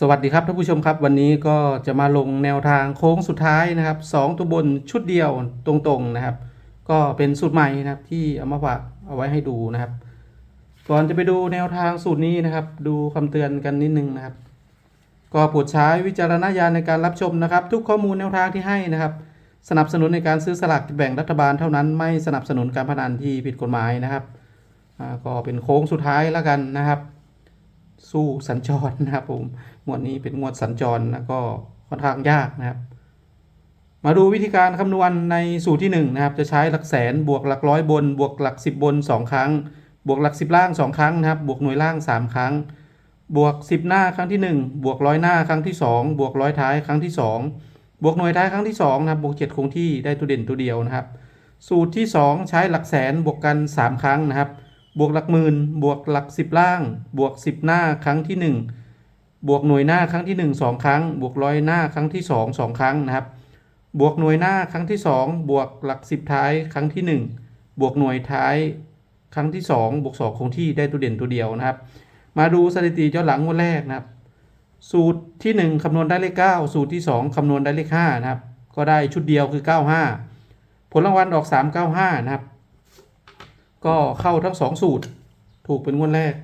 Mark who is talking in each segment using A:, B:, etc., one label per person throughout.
A: สวัสดีครับท่านผู้ชมครับ วันนี้ก็จะมาลงแนวทางโค้งสุดท้ายนะครับสองตัวบนชุดเดียวตรงๆนะครับ ก็เป็นสูตรใหม่นะครับที่เอามาฝากเอาไว้ให้ดูนะครับ ก่อนจะไปดูแนวทางสูตรนี้นะครับ ดูคำเตือนกันนิดนึงนะครับ ก็โปรดใช้วิจารณญาณในการรับชมนะครับ ทุกข้อมูลแนวทางที่ให้นะครับ สนับสนุนในการซื้อสลากแบ่งรัฐบาลเท่านั้นไม่สนับสนุนการพนันที่ผิดกฎหมายนะครับก็เป็นโค้งสุดท้ายแล้วกันนะครับ สู้สัญจรนะครับผมงวดนี้เป็นงวดสัญจรนะก็ค่อนข้างยากนะครับ มาดูวิธีการคำนวณในสูตรที่ 1 นะครับ จะใช้หลักแสนบวกหลักร้อยบน บวกหลัก 10 บน 2 ครั้ง บวกหลัก 10 ล่าง 2 ครั้งนะครับ บวกหน่วยล่าง 3 ครั้ง บวก 10 หน้าครั้งที่ 1 บวกร้อยหน้าครั้งที่ 2 บวกร้อยท้ายครั้งที่ 2 บวกหน่วยท้ายครั้งที่2นะครับบวก 7 คงที่ได้ตัวเด่นตัวเดียวนะครับ สูตรที่ 2 ใช้หลักแสนบวกกัน 3 ครั้งนะครับ บวกหลักหมื่นบวกหลัก10ล่าง บวก10หน้าครั้งที่1บวกหน่วยหน้าครั้งที่1 2ครั้ง บวกร้อยหน้าครั้งที่2 2ครั้งนะครับ บวกหน่วยหน้าครั้งที่2บวกหลัก10ท้ายครั้งที่1บวกหน่วยท้ายครั้งที่2บวก2คงที่ได้ตัวเด่นตัวเดียวนะครับ มาดูสถิติย้อนหลังงวดแรกนะครับ สูตรที่ 1คำนวณได้เลข 9 สูตรที่ 2คำนวณได้เลข5นะครับ ก็ได้ชุดเดียวคือ 95 ผลรางวัลออก 395 นะครับ ก็เข้าทั้ง2สูตร ถูกเป็นงวดแรก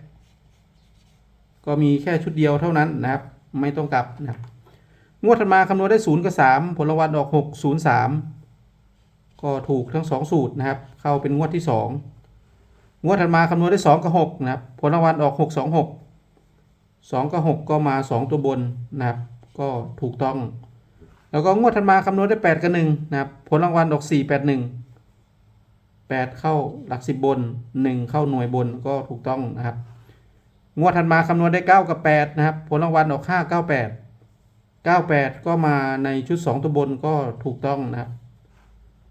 A: ก็มีแค่ชุดเดียวเท่านั้นนะครับ ไม่ต้องกลับนะครับงวดถัดมาคำนวณได้0กับ3ผลรางวัลออก 6 0 3 ก็ถูกทั้ง 2 สูตรนะครับ เข้าเป็นงวดที่ 2 งวดถัดมาคำนวณได้ 2 กับ 6 นะครับ ผลรางวัลออก 6 2 6 2 กับ 6 ก็มา 2 ตัวบนนะครับ ก็ถูกต้อง แล้วก็งวดถัดมาคำนวณได้ 8 กับ 1 นะครับ ผลรางวัลออก 4 8 1 8 เข้าหลัก 10 บน 1 เข้าหน่วยบนก็ถูกต้องนะครับ งวดถัดมาคำนวณได้ 9 กับ 8 นะครับ ผลรางวัลออก 5 9 8 98 ก็มาในชุด 2 ตัวบนก็ถูกต้องนะครับ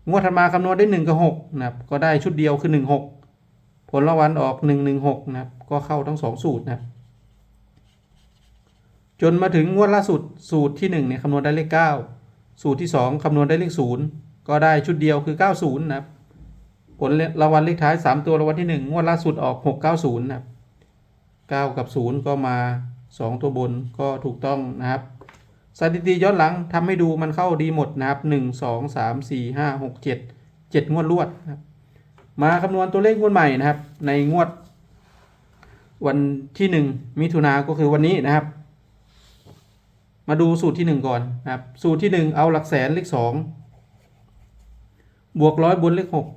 A: งวดถัดมาคำนวณได้ 1 กับ 6 นะครับ ก็ได้ชุดเดียวคือ 1 6 ผลรางวัลออก 1 1 6 นะครับ ก็เข้าทั้ง 2 สูตรนะครับ จนมาถึงงวดล่าสุดสูตรที่1เนี่ยคำนวณได้เลข 9 สูตรที่ 2คำนวณได้เลข 0 ก็ได้ชุดเดียวคือ 90 นะครับ ผลรางวัลเลขท้าย 3 ตัวรางวัลที่ 1 งวดล่าสุดออก 690นะครับ9กับ 0 ก็มา 2 ตัวบนก็ถูกต้องนะครับสถิติย้อนหลังทำให้ดูมันเข้าดีหมดนะครับ 1 2 3 4 5 6 7 7 งวดรวดนะครับ มาคำนวณตัวเลขงวดใหม่นะครับ ในงวด วันที่ 1 มิถุนาก็คือวันนี้นะครับ มาดูสูตรที่ 1 ก่อนนะครับ สูตรที่ 1 เอาหลักแสนเลข2บวกร้อยบนเลข6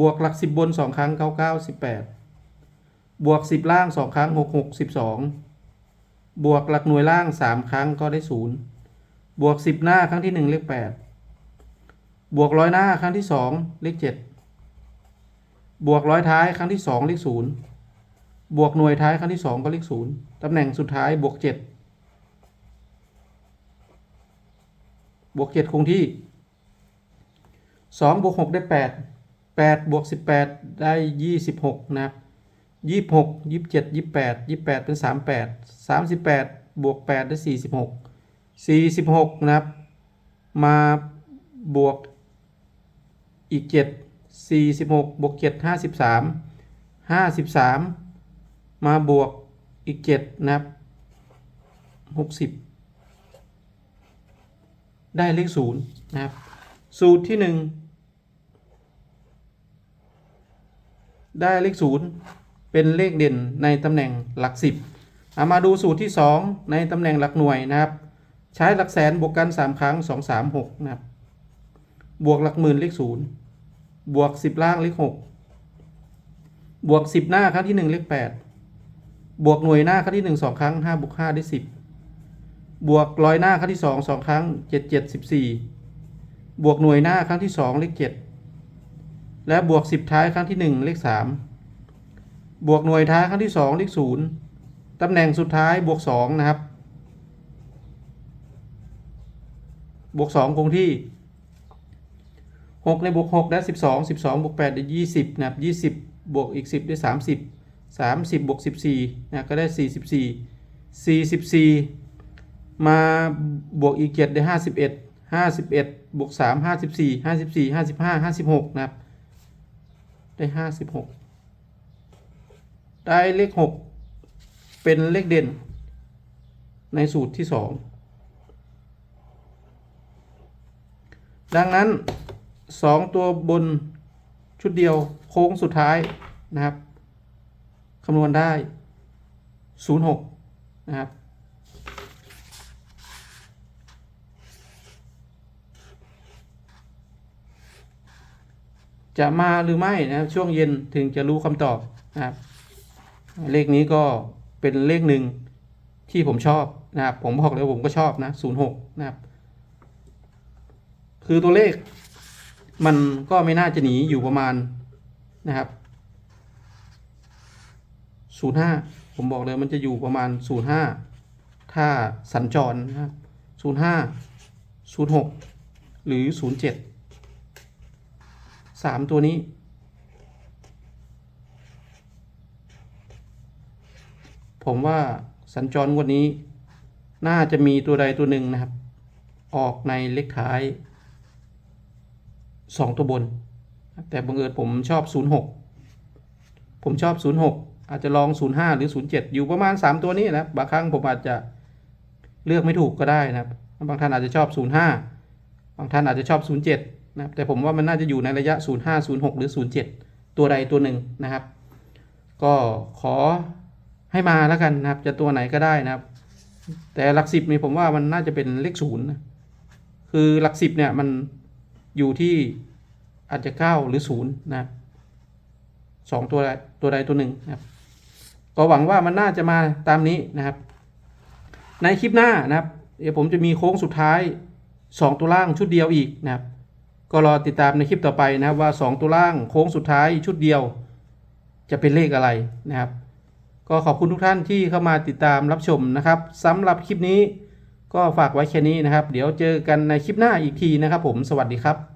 A: บวกหลัก10บน2ครั้ง99 18บวก10ล่าง2ครั้ง66 12บวกหลักหน่วยล่าง3ครั้งก็ได้0บวก10หน้าครั้งที่1เลข8บวกร้อยหน้าครั้งที่2เลข7บวกร้อยท้ายครั้งที่2เลข0บวกหน่วยท้ายครั้งที่2ก็เลข0ตำแหน่งสุดท้ายบวก7บวก7คงที่2บวก6ได้8 8บวก18 ได้ 26 นะครับ 26 27 28 28 เป็น 38 38 บวก 8 ได้ 46 46 นะครับ มาบวกอีก 7 46 บวก 7 53 53 มาบวกอีก 7 นะครับ 60 ได้เลข 0 นะครับ สูตรที่ 1 ได้เลขศูนย์เป็นเลขเด่นในตำแหน่งหลักสิบเอามาดูสูตรที่ 2 ในตำแหน่งหลักหน่วยนะครับ ใช้หลักแสนบวกกัน 3 ครั้ง 2 3 6 นะครับ บวกหลักหมื่นเลข0บวก 10 ล่างเลข6บวก 10 หน้าครั้งที่ 1 เลข8บวกหน่วยหน้าครั้งที่ 1 2 ครั้ง5บวก5ได้ 10 บวกร้อยหน้าครั้งที่ 2 2 ครั้ง 7 7 14 บวกหน่วยหน้าครั้งที่ 2 เลข7 และบวก 10 ท้ายครั้งที่ 1 เลข 3 บวกหน่วยท้ายครั้งที่สองเลขศูนย์ตำแหน่งสุดท้ายบวกสองนะครับ บวกสองคงที่หกในบวกหกได้สิบสองสิบสองบวกแปดได้ยี่สิบนะครับยี่สิบบวกอีกสิบได้สามสิบสามสิบบวกสิบสี่นะ ก็ได้สี่สิบสี่สี่สิบสี่มาบวกอีกเจ็ดได้ห้าสิบเอ็ดห้าสิบเอ็ดบวกสามห้าสิบสี่ห้าสิบสี่ห้าสิบห้าห้าสิบหกนะครับ ได้ห้าสิบหกได้เลขหกเป็นเลขเด่น ในสูตรที่สองดังนั้นสองตัวบนชุดเดียวโค้งสุดท้ายนะครับคำนวณได้ 06 นะครับ จะมาหรือไม่นะครับช่วงเย็นถึงจะรู้คำตอบนะครับเลขนี้ก็เป็นเลขหนึ่งที่ผมชอบนะครับ ผมบอกเลยว่าผมก็ชอบนะ06นะครับ คือตัวเลข มันก็ไม่น่าจะหนีอยู่ประมาณนะครับ05ผมบอกเลยมันจะอยู่ประมาณ05ถ้าสัญจรนะครับ05 06หรือ07 สามตัวนี้ผมว่าสัญจรงวดนี้ น่าจะมีตัวใดตัวหนึ่งนะครับ ออกในเลขท้ายสองตัวบน แต่บังเอิญผมชอบ 06 ผมชอบ 06 อาจจะลอง 05 หรือ 07 อยู่ประมาณ 3 ตัวนี้นะครับบางครั้งผมอาจจะเลือกไม่ถูกก็ได้นะครับ บางท่านอาจจะชอบ 05 บางท่านอาจจะชอบ 07 นะครับแต่ผมว่ามันน่าจะอยู่ในระยะ 05 06 หรือ 07 ตัวใดตัวหนึ่งนะครับ ก็ขอให้มาแล้วกันนะครับ จะตัวไหนก็ได้นะครับ แต่หลักสิบนี่ผมว่ามันน่าจะเป็นเลขศูนย์คือหลักสิบเนี่ยมันอยู่ที่อาจจะเก้าหรือศูนย์นะสองตัวใดตัวใดตัวหนึ่งนะครับ ก็หวังว่ามันน่าจะมาตามนี้นะครับ ในคลิปหน้านะครับ เดี๋ยวผมจะมีโค้งสุดท้าย2ตัวล่างชุดเดียวอีกนะครับ ก็รอติดตามในคลิปต่อไปนะครับว่า 2 ตัวล่างโค้งสุดท้ายชุดเดียว จะเป็นเลขอะไรนะครับ ก็ขอบคุณทุกท่านที่เข้ามาติดตามรับชมนะครับสำหรับคลิปนี้ก็ฝากไว้แค่นี้นะครับ เดี๋ยวเจอกันในคลิปหน้าอีกทีนะครับผมสวัสดีครับ